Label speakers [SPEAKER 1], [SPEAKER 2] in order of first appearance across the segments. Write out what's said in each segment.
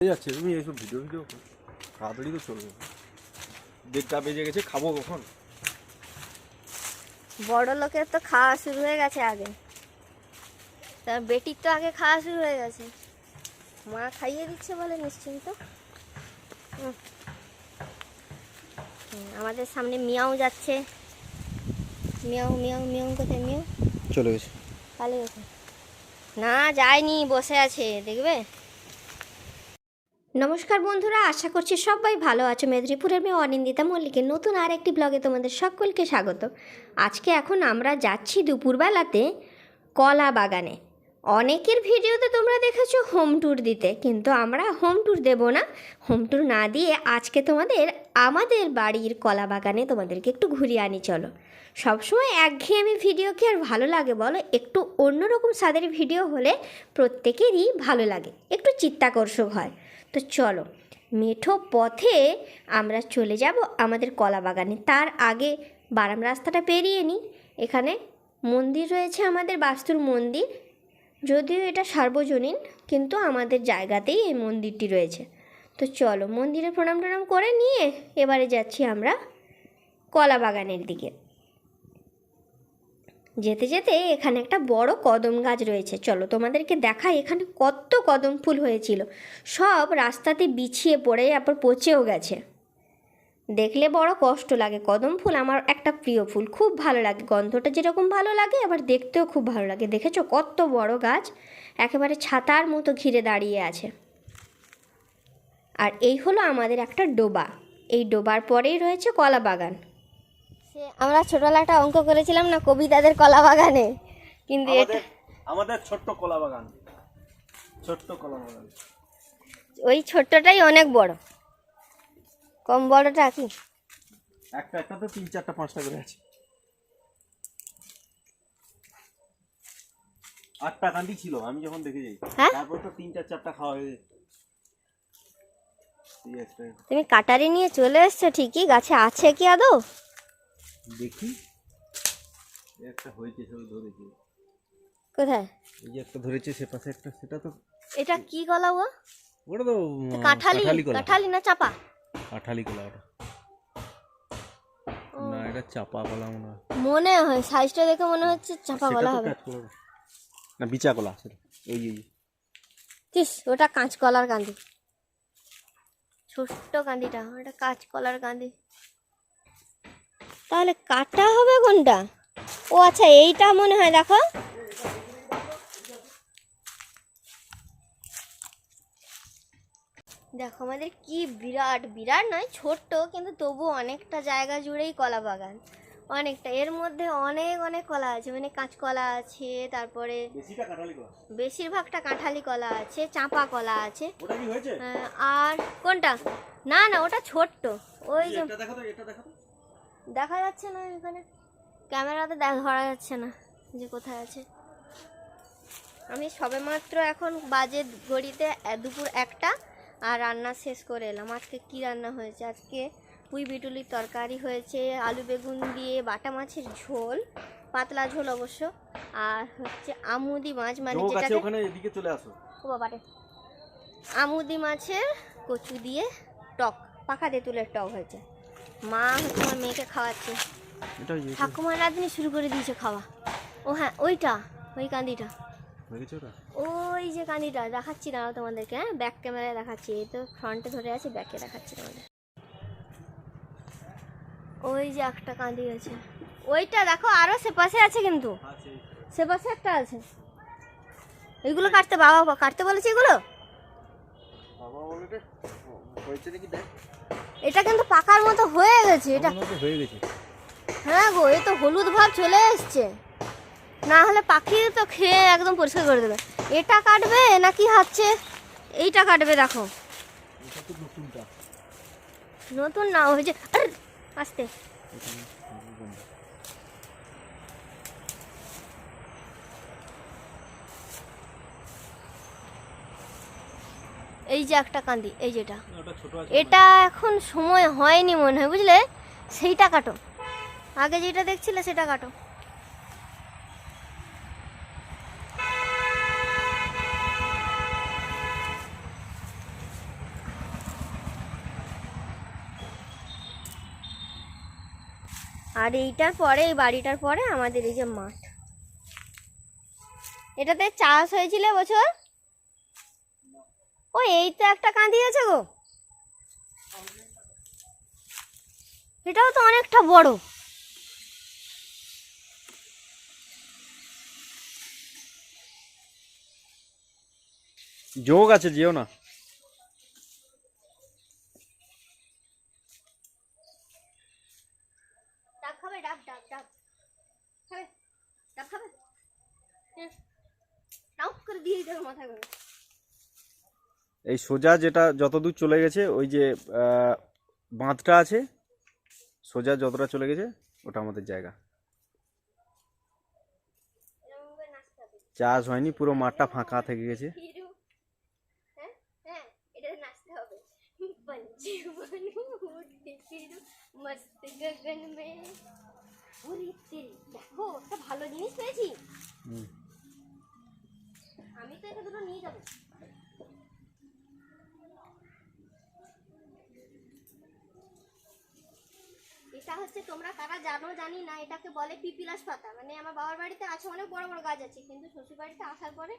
[SPEAKER 1] যাচ্ছে তুমি এইসব ভিডিও ভিডিও তাড়াতাড়ি তো চলবে দেড়টা বেজে গেছে খাব কখন?
[SPEAKER 2] বড় লোকের তো খাওয়া শুরু হয়ে গেছে আগে। তার বেটির তো আগে খাওয়া শুরু হয়ে গেছে। মা খাইয়ে দিচ্ছে বলে নিশ্চিন্ত। হুম। হুম, আমাদের সামনে মিয়াও যাচ্ছে। মিয়াও মিয়াও মিয়াও কোথায় মিয়াও?
[SPEAKER 1] চলে গেছে।
[SPEAKER 2] না যায়নি বসে আছে দেখবে? নমস্কার বন্ধুরা, আশা করছি সবাই ভালো আছো। মেদিনীপুরের মেয়ে অনিন্দিতা মল্লিকের নতুন আর একটি ব্লগে তোমাদের সকলকে স্বাগত। আজকে এখন আমরা যাচ্ছি দুপুরবেলাতে কলা বাগানে অনেকের ভিডিওতে তোমরা দেখেছ হোম ট্যুর দিতে, কিন্তু আমরা হোম ট্যুর দেব না। হোম ট্যুর না দিয়ে আজকে তোমাদের, আমাদের বাড়ির কলা বাগানে তোমাদেরকে একটু ঘুরিয়ে আনি, চলো। সবসময় একঘেয়েমি ভিডিও কি আর ভালো লাগে বলো? একটু অন্যরকম স্বাদের ভিডিও হলে প্রত্যেকেরই ভালো লাগে। একটু চিত্তাকর্ষক হয়। তো চলো, মেঠো পথে আমরা চলে যাব আমাদের কলা বাগানে। তার আগে বারাম রাস্তাটা পেরিয়ে নিই এখানে মন্দির রয়েছে আমাদের, বাস্তুর মন্দির। যদিও এটা সার্বজনীন, কিন্তু আমাদের জায়গাতেই এই মন্দিরটি রয়েছে। তো চলো মন্দিরে প্রণাম টনাম করে নিয়ে এবারে যাচ্ছি আমরা কলা বাগানের দিকে। যেতে যেতে এখানে একটা বড় কদম গাছ রয়েছে। চলো তোমাদেরকে দেখাই এখানে কত কদম ফুল হয়েছিল। সব রাস্তাতে বিছিয়ে পড়ে তারপর পচেও গেছে। দেখলে বড় কষ্ট লাগে। কদম ফুল আমার একটা প্রিয় ফুল। খুব ভালো লাগে। গন্ধটা যেরকম ভালো লাগে, আবার দেখতেও খুব ভালো লাগে। দেখেছ কত বড় গাছ? একেবারে ছাতার মতো ঘিরে দাঁড়িয়ে আছে। আর এই হলো আমাদের একটা ডোবা। এই ডোবার পরেই রয়েছে কলা বাগান আমরা ছোটবেলা একটা অঙ্ক করেছিলাম না কবিতাদের কলা বাগানে কিন্তু এটা
[SPEAKER 1] আমাদের ছোট্ট কলা বাগান ছোট্ট কলা বাগান
[SPEAKER 2] ওই ছোট্টটাই অনেক বড়। কম বড়টা কি?
[SPEAKER 1] একটা একটা তো তিন চারটা পাঁচটা করে আছে। আটটা কান্দি ছিল আমি যখন দেখে যাই।
[SPEAKER 2] হ্যাঁ?
[SPEAKER 1] তারপর তো তিনটা চারটা খাওয়া হয়ে
[SPEAKER 2] তুমি কাটারি নিয়ে চলে এসছো ঠিকই গাছে আছে কি আদৌ?
[SPEAKER 1] দেখি। একটা হয়েছে সব ধরেছে।
[SPEAKER 2] কোথায়?
[SPEAKER 1] এই যে একটা ধরেছে সে পাশে একটা সেটা তো
[SPEAKER 2] এটা কি কলা ও?
[SPEAKER 1] ওটা তো
[SPEAKER 2] কাঁঠালি কাঁঠালি না চাপা?
[SPEAKER 1] কাঁঠালি কলা ওটা। না এটা চাপা কলা মনে হয়।
[SPEAKER 2] মনে হয় সাইজটা দেখে মনে হচ্ছে চাপা কলা হবে।
[SPEAKER 1] না। বিচা কলা এই এই
[SPEAKER 2] তিস ওটা কাঁচকলার কান্দি ছোট্ট কান্দিটা ওটা কাঁচকলার কান্দি তাহলে কাটা হবে কোনটা? ও আচ্ছা এইটা মনে হয় দেখো। দেখো আমাদের কি বিরাট বিরাট নয় ছোট্ট কিন্তু তবু অনেকটা জায়গা জুড়েই কলা বাগান। অনেকটা এর মধ্যে অনেক অনেক কলা আছে মানে কাঁচকলা আছে তারপরে বেশিরভাগটা কাঁঠালি কলা আছে চাঁপা কলা আছে। আহ, আর কোনটা? না না ওটা ছোট্ট। ওই যে
[SPEAKER 1] দেখো
[SPEAKER 2] যাচ্ছে না এখানে। ক্যামেরাতে দেখ- ধরা যাচ্ছে না যে কোথায় আছে। আমি সবেমাত্র এখন বাজে ঘড়িতে দুপুর একটা আর রান্না শেষ করে এলাম। আজকে কি রান্না হয়েছে? আজকে পুঁই বিটুলির তরকারি হয়েছে আলু বেগুন দিয়ে বাটা মাছের ঝোল পাতলা ঝোল অবশ্য আর হচ্ছে আমুদি মাছ মানে
[SPEAKER 1] লোক আছে
[SPEAKER 2] যেটাকে
[SPEAKER 1] ওখানে এদিকে চলে আসো।
[SPEAKER 2] ও বাবারে আমুদি মাছের কচু দিয়ে টক পাখা তেঁতুলের টক হয়েছে। মা হচ্ছে আমার মেয়েকে খাওয়াচ্ছে। ঠাকুমার রাঁধুনি শুরু করে দিয়েছে খাওয়া। ও হ্যাঁ ওইটা ওই কান্দিটা। ওই যে কান্দিটা দেখাচ্ছি দাঁড়াও তোমাদেরকে হ্যাঁ ব্যাক ক্যামেরায় দেখাচ্ছি। এই তো ফ্রন্টে ধরে আছে ব্যাকে দেখাচ্ছি তোমাদের। ওই যে একটা কান্দি আছে। ওইটা দেখো আরও সে পাশে আছে কিন্তু।
[SPEAKER 1] আছে।
[SPEAKER 2] সে পাশে একটা আছে। এইগুলো কাটতে বাবা কাটতে বলেছে এগুলো
[SPEAKER 1] বাবা বলে হয়েছে নাকি দেখ
[SPEAKER 2] এটা কিন্তু পাকার মতো হয়ে গেছে এটা
[SPEAKER 1] হয়ে গেছে।
[SPEAKER 2] হ্যাঁ গো এ তো হলুদ ভাব চলে এসছে। না হলে পাখি তো খেয়ে একদম পরিষ্কার করে দেবে। এটা কাটবে নাকি হচ্ছে এইটা কাটবে দেখো। নতুন না ওই যে আরে, আস্তে। এই যে একটা কান্দি এই যেটা। এটা এখন সময় হয়নি মনে হয় বুঝলে? সেইটা কাটো। আগে যেটা দেখছিলে সেটা কাটো। আর এইটার পরে এই বাড়িটার পরে আমাদের এই যে মাঠ। এটাতে চাষ হয়েছিল বছর ও এই তো একটা কাঁদি আছে গো। এটাও তো অনেকটা বড়।
[SPEAKER 1] যোগ আছে যেও না।
[SPEAKER 2] হ্যাঁ। করে দিয়ে দেবে মাথায় করে।
[SPEAKER 1] এই সোজা যেটা যতদূর চলে গেছে ওই যে বাঁধটা আছে সোজা যতটা চলে গেছে ওটা আমাদের জায়গা। চাষ হয়নি পুরো মাঠটা ফাঁকা থেকে গেছে।
[SPEAKER 2] হ্যাঁ, ভালো জিনিস পেয়েছি। আমি তো এটা দুটো নিয়ে যাব। এটা হচ্ছে তোমরা কারা জানো, জানি না, এটাকে বলে পিপিলাস পাতা। মানে আমার বাবার বাড়িতে আছে, অনেক বড় বড় গাছ আছে, কিন্তু শ্বশুর বাড়িতে আসার পরে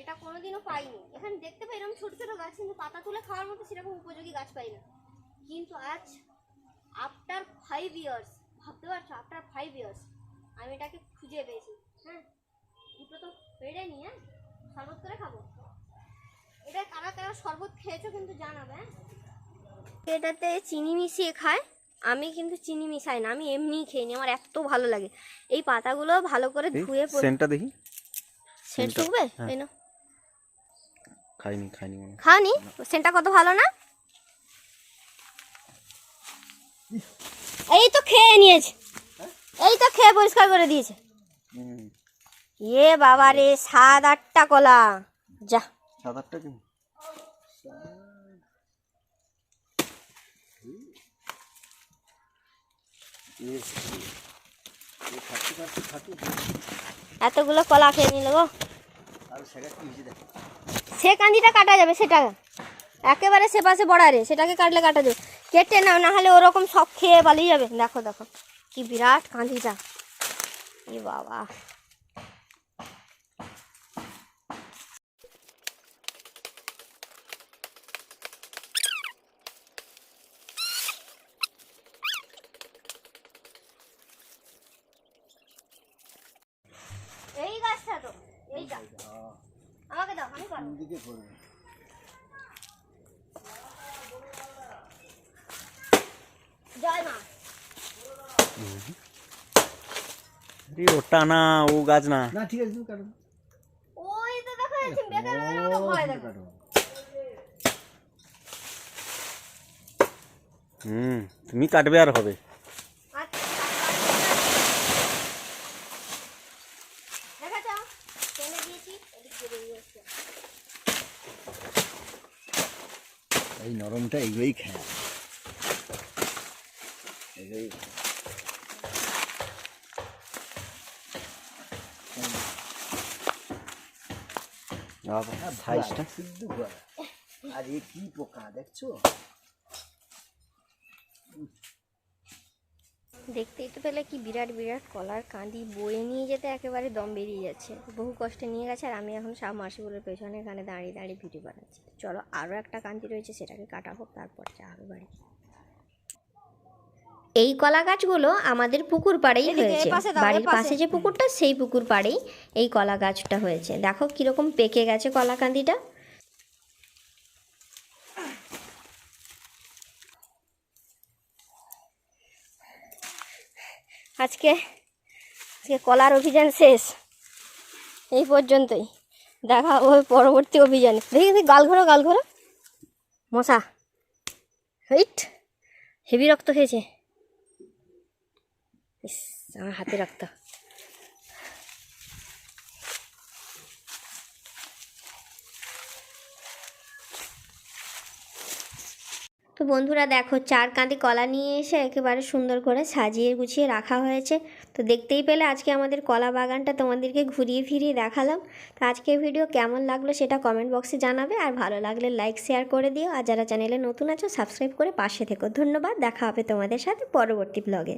[SPEAKER 2] এটা কোনোদিনও পাইনি। এখানে দেখতে পাই এরকম ছোট ছোটো গাছ, কিন্তু পাতা তুলে খাওয়ার মতো সেরকম উপযোগী গাছ পাই না। কিন্তু আজ আফটার ফাইভ ইয়ার্স ভাবতে পারছ আফটার ফাইভ ইয়ার্স আমি এটাকে খুঁজে পেয়েছি। হ্যাঁ দুটো তো পেড়ে নি হ্যাঁ শরবত করে খাব। এটা কারা কারা শরবত খেয়েছো কিন্তু জানাবে হ্যাঁ? এটাতে চিনি মিশিয়ে খায়। আমি কিন্তু চিনি মিশাই না আমি এমনিই খেয়ে নিই আমার এত ভালো লাগে। এই পাতাগুলো ভালো করে ধুয়ে
[SPEAKER 1] সেন্টটা দেখি।
[SPEAKER 2] সেন্ট শুকবে
[SPEAKER 1] হ্যাঁ।
[SPEAKER 2] এই নাও।
[SPEAKER 1] খাইনি খাইনি
[SPEAKER 2] খাওনি? সেন্টটা কত ভালো না? এই তো খেয়ে নিয়েছে। এই তো খেয়ে পরিষ্কার করে দিয়েছে। এ বাবা রে সাত আটটা কলা। যা।
[SPEAKER 1] সাত আটটা কি?
[SPEAKER 2] এতগুলো কলা খেয়ে নিল গো। সে কান্দিটা কাটা যাবে, সেটা। একেবারে সে পাশে বড়ারে সেটাকে কাটলে কাটা যাবে। কেটে নাও, না হলে ওরকম সব খেয়ে পালিয়ে যাবে। দেখো দেখো, কি বিরাট কান্দিটা। এ বাবা এই গাছটা তো এইটা আমাকে দাও আমি পারব
[SPEAKER 1] দিকে করবে
[SPEAKER 2] জয় মা।
[SPEAKER 1] ওটা না ও গাছ না।
[SPEAKER 3] না ঠিক আছে তুমি কাটো।
[SPEAKER 2] ওই তো দেখো যাচ্ছে বেকার বেকার ভয় দেখো
[SPEAKER 1] হুম তুমি কাটবে আর হবে
[SPEAKER 2] আচ্ছা দেখাচ্ছ টেনে দিয়েছি এদিক দিয়ে বেরিয়ে আসছে
[SPEAKER 3] এই নরমটা এগুলোই খায় এগুলোই
[SPEAKER 1] সাইজটা
[SPEAKER 3] সিদ্ধ আর এ কি পোকা দেখছ?
[SPEAKER 2] দেখতেই তো পেলে কি বিরাট বিরাট কলার কাঁদি বয়ে নিয়ে যেতে একেবারে দম বেরিয়ে যাচ্ছে। বহু কষ্টে নিয়ে গেছে আর আমি এখন সব মাসিগুলোর পেছনে এখানে দাঁড়িয়ে দাঁড়িয়ে ভিডিও বানাচ্ছি। চলো আরও একটা কান্দি রয়েছে সেটাকে কাটা হোক তারপর যা হবে বাড়ি। এই কলা গাছগুলো আমাদের পুকুর পাড়েই হয়েছে।
[SPEAKER 4] পাশে
[SPEAKER 2] বাড়ির পাশে। যে পুকুরটা সেই পুকুর পাড়েই এই কলা গাছটা হয়েছে। দেখো কীরকম পেকে গেছে কলা কান্দিটা আজকে আজকে কলার অভিযান শেষ। এই পর্যন্তই। দেখা ওই পরবর্তী অভিযানে। দেখি দেখি গাল ঘোরো গাল ঘোরো। মশা। হেইট হেভি রক্ত খেয়েছে। ইস, আমার হাতে রক্ত। তো বন্ধুরা দেখো, চার কাঁদি কলা নিয়ে এসে একেবারে সুন্দর করে সাজিয়ে গুছিয়ে রাখা হয়েছে। তো দেখতেই পেলে আজকে আমাদের কলা বাগানটা তোমাদেরকে ঘুরিয়ে ফিরিয়ে দেখালাম। তো আজকের ভিডিও কেমন লাগল সেটা কমেন্ট বক্সে জানাবে। আর ভালো লাগলে লাইক শেয়ার করে দিও। আর যারা চ্যানেলে নতুন আছো সাবস্ক্রাইব করে পাশে থেকো। ধন্যবাদ। দেখা হবে তোমাদের সাথে পরবর্তী ব্লগে